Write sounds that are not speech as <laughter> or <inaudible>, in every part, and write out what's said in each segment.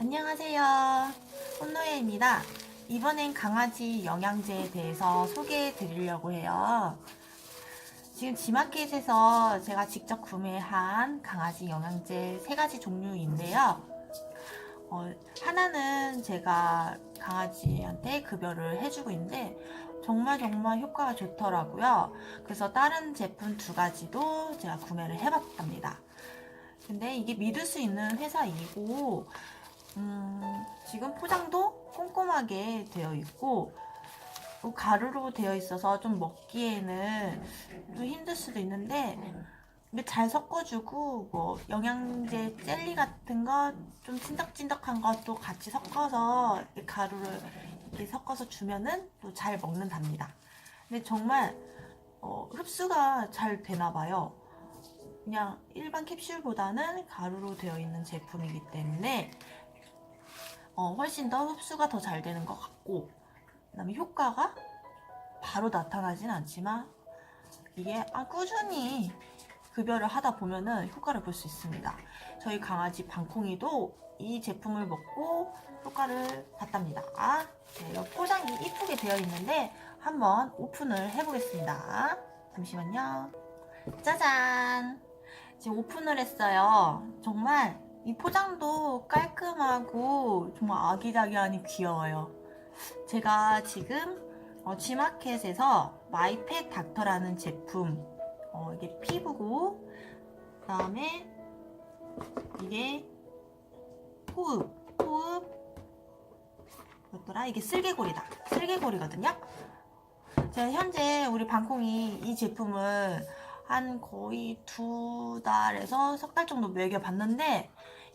안녕하세요. 혼노예입니다. 이번엔 강아지 영양제에 대해서 소개해 드리려고 해요. 지금 지마켓에서 제가 직접 구매한 강아지 영양제 세 가지 종류인데요. 어, 하나는 제가 강아지한테 급여를 해주고 있는데 정말 정말 효과가 좋더라고요. 그래서 다른 제품 두 가지도 제가 구매를 해봤답니다. 근데 이게 믿을 수 있는 회사이고 음, 지금 포장도 꼼꼼하게 되어 있고 또 가루로 되어 있어서 좀 먹기에는 좀 힘들 수도 있는데 근데 잘 섞어주고 뭐 영양제 젤리 같은 거 좀 찐득찐득한 것도 같이 섞어서 가루를 이렇게 섞어서 주면은 또 잘 먹는답니다. 근데 정말 어, 흡수가 잘 되나 봐요. 그냥 일반 캡슐보다는 가루로 되어 있는 제품이기 때문에 어, 훨씬 더 흡수가 더 잘 되는 것 같고 그다음에 효과가 바로 나타나진 않지만 이게 아, 꾸준히 급여를 하다 보면은 효과를 볼 수 있습니다. 저희 강아지 방콩이도 이 제품을 먹고 효과를 봤답니다. 아, 네, 여기 포장이 이쁘게 되어 있는데 한번 오픈을 해보겠습니다. 잠시만요. 짜잔! 지금 오픈을 했어요. 정말 이 포장도 깔끔하고 정말 아기자기하니 귀여워요. 제가 지금 어, G마켓에서 마이펫 닥터라는 제품 어, 이게 피부고 그 다음에 이게 호흡 호흡 뭐더라? 이게 쓸개골이다. 쓸개골이거든요? 제가 현재 우리 방콩이 이 제품을 한 거의 두 달에서 석 달 정도 먹여봤는데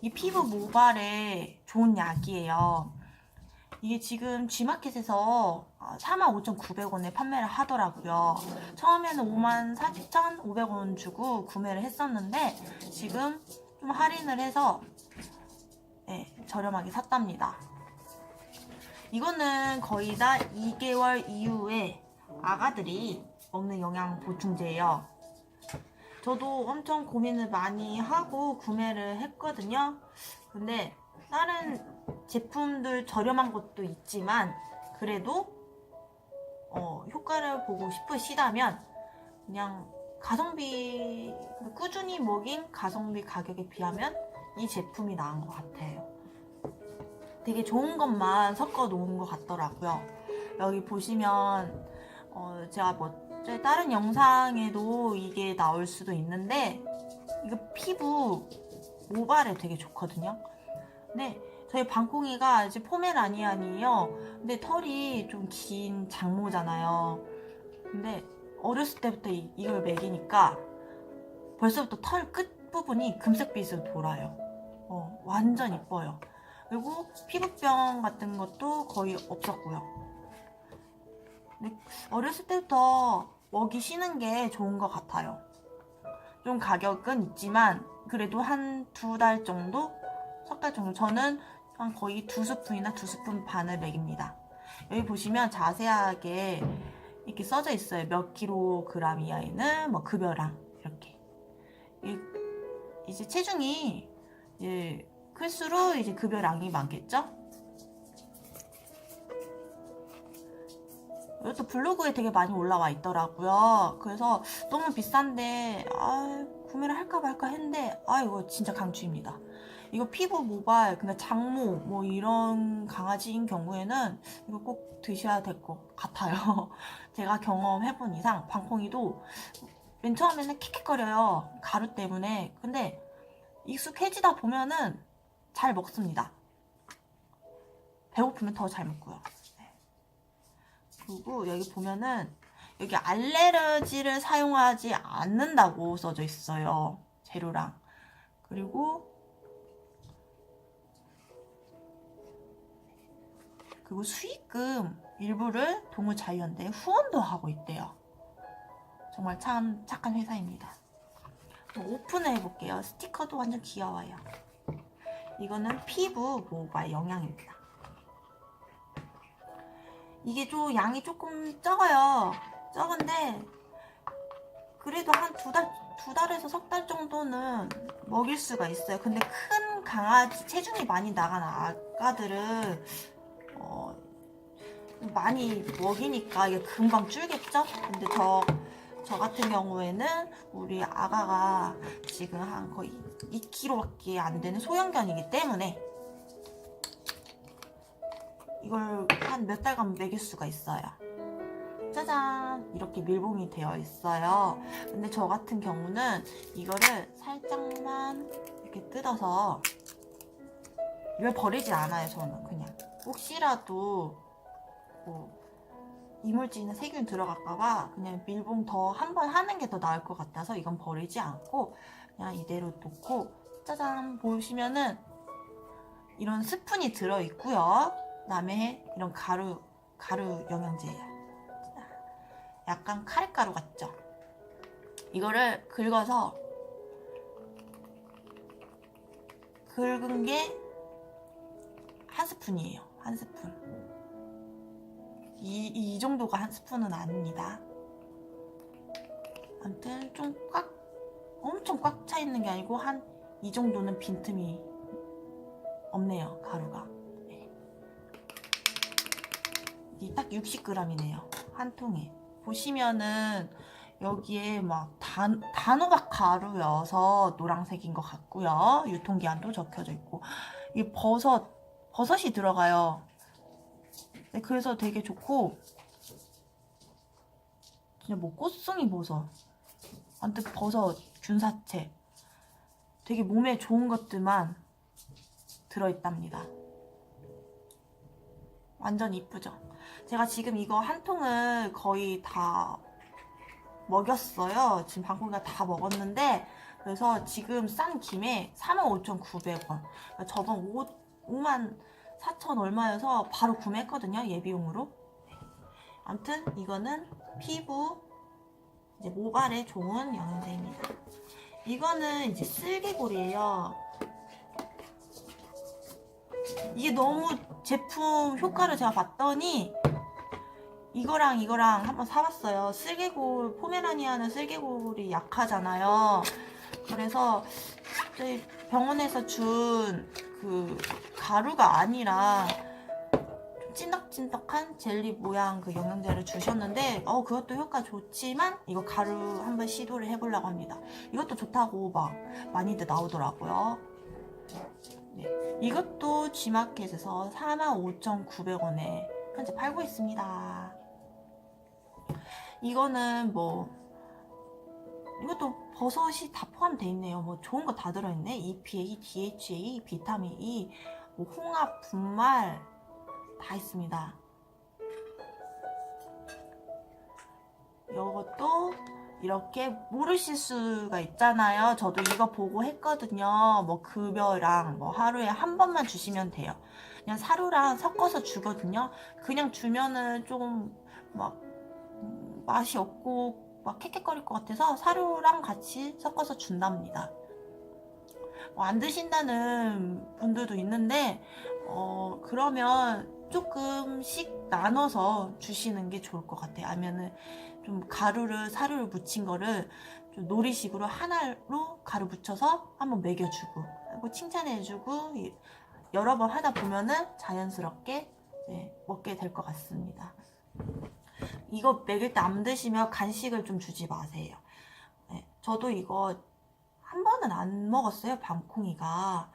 이 피부 모발에 좋은 약이에요 이게 지금 G마켓에서 45,900원에 판매를 하더라고요. 처음에는 54,500원 주고 구매를 했었는데 지금 좀 할인을 해서 네, 저렴하게 샀답니다. 이거는 거의 다 2개월 이후에 아가들이 먹는 영양 보충제예요. 저도 엄청 고민을 많이 하고 구매를 했거든요. 근데 다른 제품들 저렴한 것도 있지만 그래도 어, 효과를 보고 싶으시다면 그냥 가성비 꾸준히 먹인 가성비 가격에 비하면 이 제품이 나은 것 같아요. 되게 좋은 것만 섞어 놓은 것 같더라고요. 여기 보시면 어, 제가 뭐 다른 영상에도 이게 나올 수도 있는데 이거 피부 모발에 되게 좋거든요. 근데 저희 방콩이가 이제 포메라니안이에요. 근데 털이 좀 긴 장모잖아요. 근데 어렸을 때부터 이, 이걸 먹이니까 벌써부터 털 끝 부분이 금색빛으로 돌아요. 어, 완전 이뻐요. 그리고 피부병 같은 것도 거의 없었고요. 어렸을 때부터 먹이시는 게 좋은 것 같아요. 좀 가격은 있지만 그래도 한 두 달 정도 석 달 정도 저는 한 거의 두 스푼이나 두 스푼 반을 먹입니다. 여기 보시면 자세하게 이렇게 써져 있어요. 몇 킬로그램 이하에는 뭐 급여랑 이렇게. 이, 이제 체중이 이제 클수록 이제 급여량이 많겠죠? 이것도 블로그에 되게 많이 올라와 있더라고요. 그래서 너무 비싼데 아, 구매를 할까 말까 했는데 아 이거 진짜 강추입니다. 이거 피부 모발 근데 장모 뭐 이런 강아지인 경우에는 이거 꼭 드셔야 될 것 같아요. <laughs> 제가 경험해본 이상 방콩이도 맨 처음에는 킥킥거려요 가루 때문에. 근데 익숙해지다 보면은 잘 먹습니다. 배고프면 더 잘 먹고요. 네. 그리고 여기 보면은 여기 알레르기를 사용하지 않는다고 써져 있어요. 재료랑. 그리고 그리고 수익금 일부를 동물 자유연대에 후원도 하고 있대요. 정말 참 착한 회사입니다. 또 오픈을 해볼게요. 스티커도 완전 귀여워요. 이거는 피부 모발 영양입니다. 이게 좀 양이 조금 적어요. 적은데 그래도 한 두 달, 두 달에서 석 달 정도는 먹일 수가 있어요. 근데 큰 강아지 체중이 많이 나간 아가들은 어, 많이 먹이니까 이게 금방 줄겠죠? 근데 저, 저 같은 경우에는 우리 아가가 지금 한 거의 2kg밖에 안 되는 소형견이기 때문에 이걸 한 몇 달간 먹일 수가 있어요. 짜잔! 이렇게 밀봉이 되어 있어요. 근데 저 같은 경우는 이거를 살짝만 이렇게 뜯어서 이걸 버리지 않아요, 저는 그냥. 혹시라도 뭐 이물질이나 세균 들어갈까봐 그냥 밀봉 더 한 번 하는 게 더 나을 것 같아서 이건 버리지 않고 그냥 이대로 놓고 짜잔 보시면은 이런 스푼이 들어 있고요. 그다음에 이런 가루 가루 영양제예요. 약간 카레가루 같죠? 이거를 긁어서 긁은 게 한 스푼이에요. 한 스푼. 이, 이 정도가 한 스푼은 아닙니다. 아무튼 좀 꽉, 엄청 꽉 차 있는 게 아니고 한 이 정도는 빈틈이 없네요, 가루가. 이게 딱 60g이네요, 한 통에. 보시면은 여기에 막 단, 단호박 가루여서 노란색인 것 같고요. 유통기한도 적혀져 있고. 이게 버섯, 버섯이 들어가요. 네, 그래서 되게 좋고 진짜 뭐 꽃송이 버섯 아무튼 버섯, 균사채 되게 몸에 좋은 것들만 들어있답니다 완전 이쁘죠 제가 지금 이거 한 통을 거의 다 먹였어요. 지금 방콕이가 다 먹었는데 그래서 지금 싼 김에 45,900원. 저번 5, 5만 4천 얼마여서 바로 구매했거든요 예비용으로. 아무튼 이거는 피부 이제 모발에 좋은 영양제입니다. 이거는 이제 쓸개골이에요. 이게 너무 제품 효과를 제가 봤더니 이거랑 이거랑 한번 사봤어요 쓸개골 포메라니아는 쓸개골이 약하잖아요 그래서 병원에서 준 그 가루가 아니라 좀 찐덕찐덕한 젤리 모양 그 영양제를 주셨는데 어 그것도 효과 좋지만 이거 가루 한번 시도를 해보려고 합니다. 이것도 좋다고 막 많이들 나오더라고요. 네. 이것도 G마켓에서 45,900원에 현재 팔고 있습니다. 이거는 뭐 이것도 버섯이 다 포함되어 있네요. 뭐 좋은 거 다 들어있네. EPA, DHA, 비타민 E, 뭐 홍합, 분말 다 있습니다. 이것도 이렇게 모르실 수가 있잖아요. 저도 이거 보고 했거든요. 뭐 급여랑 뭐 하루에 한 번만 주시면 돼요. 그냥 사료랑 섞어서 주거든요. 그냥 주면은 좀막 맛이 없고 막 캑캑거릴 것 같아서 사료랑 같이 섞어서 준답니다. 뭐 안 드신다는 분들도 있는데 어 그러면 조금씩 나눠서 주시는 게 좋을 것 같아요. 아니면은 좀 가루를 사료를 묻힌 거를 좀 놀이식으로 하나로 가루 묻혀서 한번 먹여주고 뭐 칭찬해주고 여러 번 하다 보면은 자연스럽게 네, 먹게 될 것 같습니다. 이거 먹일 때 안 드시면 간식을 좀 주지 마세요. 네, 저도 이거 한 번은 안 먹었어요. 밤콩이가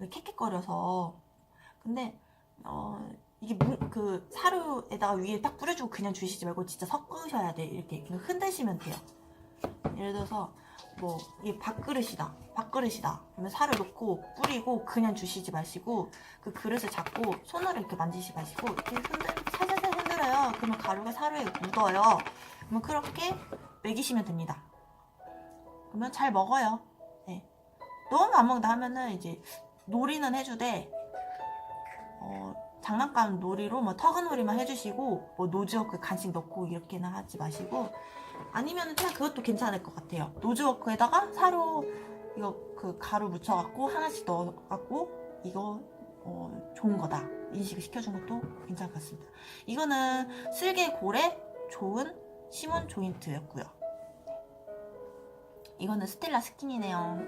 캑캑거려서. 근데 어, 이게 무, 그 사료에다가 위에 딱 뿌려주고 그냥 주시지 말고 진짜 섞으셔야 돼. 이렇게 흔드시면 돼요. 예를 들어서 뭐 이게 밥그릇이다. 밥그릇이다. 그러면 사료 넣고 뿌리고 그냥 주시지 마시고 그 그릇을 잡고 손으로 이렇게 만지지 마시고 이렇게 흔들. 그러면 가루가 사료에 묻어요. 그러면 그렇게 먹이시면 됩니다. 그러면 잘 먹어요. 네. 너무 안 먹는다 하면은 이제 놀이는 해주되 어, 장난감 놀이로 뭐 터그놀이만 해주시고 뭐 노즈워크 간식 넣고 이렇게는 하지 마시고 아니면 그냥 그것도 괜찮을 것 같아요. 노즈워크에다가 사료 이거 그 가루 묻혀갖고 하나씩 넣어갖고 이거 어, 좋은 거다 인식을 시켜준 것도 괜찮을 것 같습니다. 이거는 슬개골에 좋은 시몬 조인트였고요. 이거는 스텔라 스킨이네요.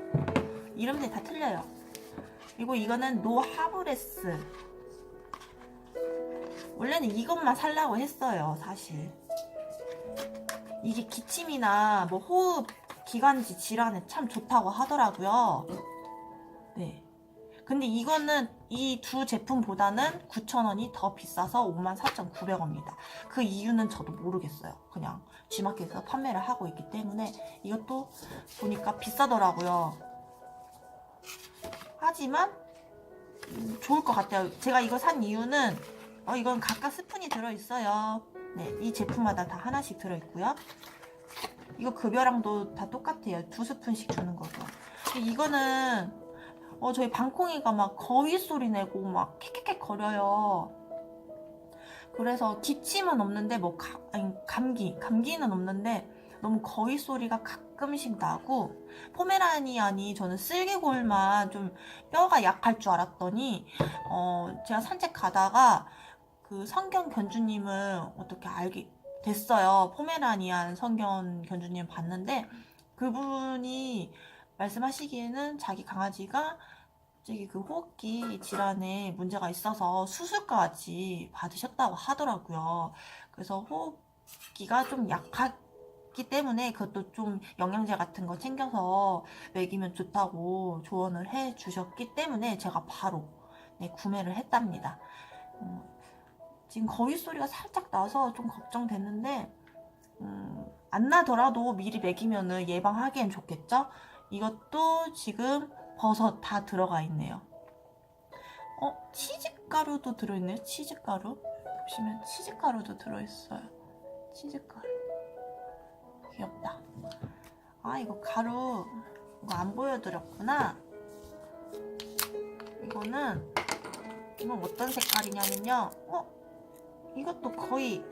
이름들이 다 틀려요. 그리고 이거는 노 하브레스. 원래는 이것만 살라고 했어요, 사실. 이게 기침이나 뭐 호흡 기관지 질환에 참 좋다고 하더라고요. 네. 근데 이거는 이 두 제품보다는 9,000원이 더 비싸서 54,900원입니다. 그 이유는 저도 모르겠어요. 그냥 G마켓에서 판매를 하고 있기 때문에 이것도 보니까 비싸더라고요. 하지만 음, 좋을 것 같아요. 제가 이거 산 이유는 어, 이건 각각 스푼이 들어있어요. 네, 이 제품마다 다 하나씩 들어있고요. 이거 급여량도 다 똑같아요. 두 스푼씩 주는 거고. 이거는 어, 저희 방콩이가 막 거위 소리 내고 막 캐캐캐 거려요. 그래서 기침은 없는데 뭐 가, 아니, 감기 감기는 없는데 너무 거위 소리가 가끔씩 나고 포메라니안이 저는 쓸개골만 좀 뼈가 약할 줄 알았더니 어 제가 산책 가다가 그 성경 견주님을 어떻게 알게 됐어요 포메라니안 성경 견주님 봤는데 그분이 말씀하시기에는 자기 강아지가 저기 그 호흡기 질환에 문제가 있어서 수술까지 받으셨다고 하더라고요. 그래서 호흡기가 좀 약하기 때문에 그것도 좀 영양제 같은 거 챙겨서 먹이면 좋다고 조언을 해 주셨기 때문에 제가 바로 네, 구매를 했답니다. 음, 지금 거위 소리가 살짝 나서 좀 걱정됐는데 음, 안 나더라도 미리 먹이면은 예방하기엔 좋겠죠? 이것도 지금 버섯 다 들어가 있네요. 어, 치즈가루도 들어있네요. 치즈가루. 보시면 치즈가루도 들어있어요. 치즈가루. 귀엽다. 아, 이거 가루, 이거 안 보여드렸구나. 이거는, 이건 어떤 색깔이냐면요. 어? 이것도 거의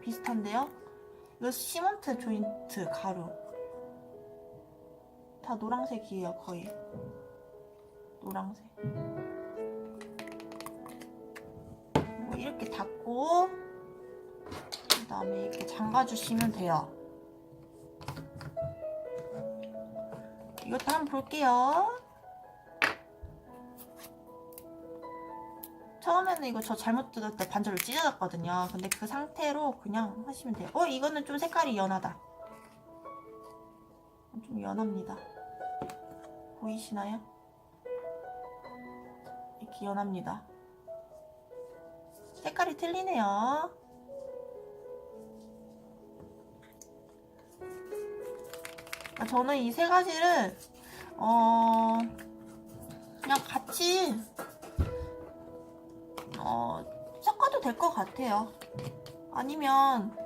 비슷한데요? 이거 시먼트 조인트 가루. 다 노란색이에요, 거의. 노란색. 뭐 이렇게 닫고, 그 다음에 이렇게 잠가주시면 돼요. 이것도 한번 볼게요. 처음에는 이거 저 잘못 뜯을 때 반절로 찢어졌거든요. 근데 그 상태로 그냥 하시면 돼요. 어, 이거는 좀 색깔이 연하다. 좀 연합니다. 보이시나요? 이렇게 연합니다. 색깔이 틀리네요. 아, 저는 이 세 가지를 어 그냥 같이 어 섞어도 될 것 같아요. 아니면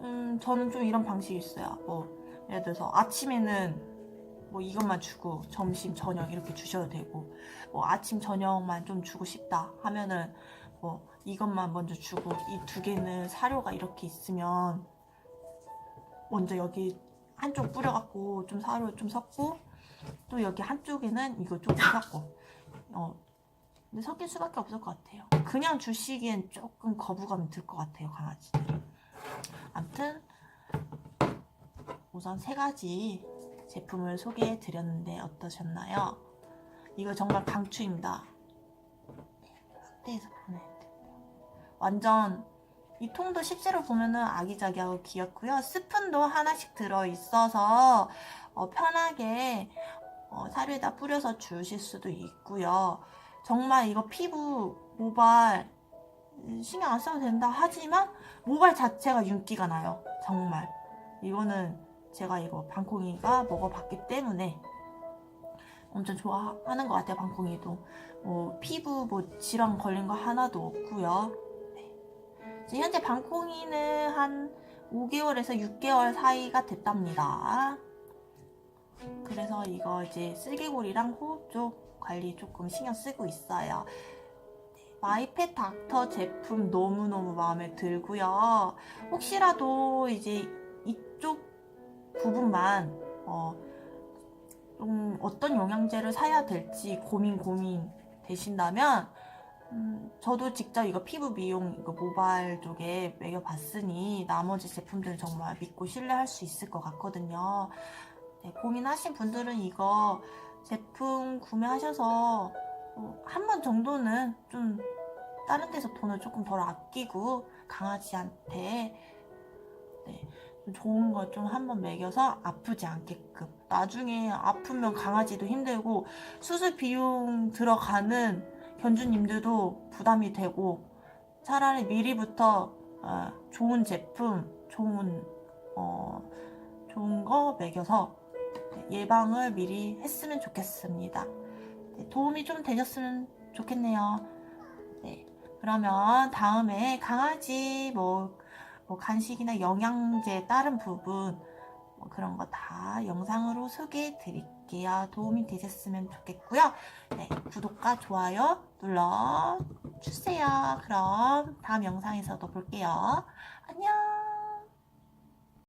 음 저는 좀 이런 방식이 있어요. 뭐 예를 들어서 아침에는 뭐 이것만 주고 점심 저녁 이렇게 주셔도 되고 뭐 아침 저녁만 좀 주고 싶다 하면은 뭐 이것만 먼저 주고 이 두 개는 사료가 이렇게 있으면 먼저 여기 한쪽 뿌려갖고 좀 사료 좀 섞고 또 여기 한쪽에는 이거 조금 섞고. 어 근데 섞일 수밖에 없을 것 같아요. 그냥 주시기엔 조금 거부감이 들 것 같아요 강아지들이 아무튼 우선 세 가지 제품을 소개해 드렸는데 어떠셨나요? 이거 정말 강추입니다. 확대해서 보내드릴게요. 완전 이 통도 실제로 보면은 아기자기하고 귀엽고요. 스푼도 하나씩 들어있어서 어, 편하게 어, 사료에다 뿌려서 주실 수도 있고요. 정말 이거 피부 모발 음, 신경 안 써도 된다 하지만 모발 자체가 윤기가 나요. 정말 이거는 제가 이거 방콩이가 먹어봤기 때문에 엄청 좋아하는 것 같아요 방콩이도. 뭐 피부 뭐 질환 걸린 거 하나도 없고요. 네. 현재 방콩이는 한 5개월에서 6개월 사이가 됐답니다. 그래서 이거 이제 쓸개골이랑 호흡 쪽 관리 조금 신경 쓰고 있어요. 네, 마이펫 닥터 제품 너무너무 마음에 들고요. 혹시라도 이제 이쪽 부분만 어, 좀 어떤 영양제를 사야 될지 고민 고민 되신다면 음, 저도 직접 이거 피부 미용 이거 모발 쪽에 매겨 봤으니 나머지 제품들은 정말 믿고 신뢰할 수 있을 것 같거든요. 네, 고민하신 분들은 이거 제품 구매하셔서 어, 한번 정도는 좀 다른 데서 돈을 조금 덜 아끼고 강아지한테 좋은 걸 좀 한번 먹여서 아프지 않게끔 나중에 아프면 강아지도 힘들고 수술 비용 들어가는 견주님들도 부담이 되고 차라리 미리부터 어, 좋은 제품 좋은 어, 좋은 거 먹여서 예방을 미리 했으면 좋겠습니다. 네, 도움이 좀 되셨으면 좋겠네요. 네, 그러면 다음에 강아지 뭐, 뭐 간식이나 영양제 다른 부분 뭐 그런 거 다 영상으로 소개해 드릴게요. 도움이 되셨으면 좋겠고요. 네, 구독과 좋아요 눌러 주세요. 그럼 다음 영상에서도 볼게요.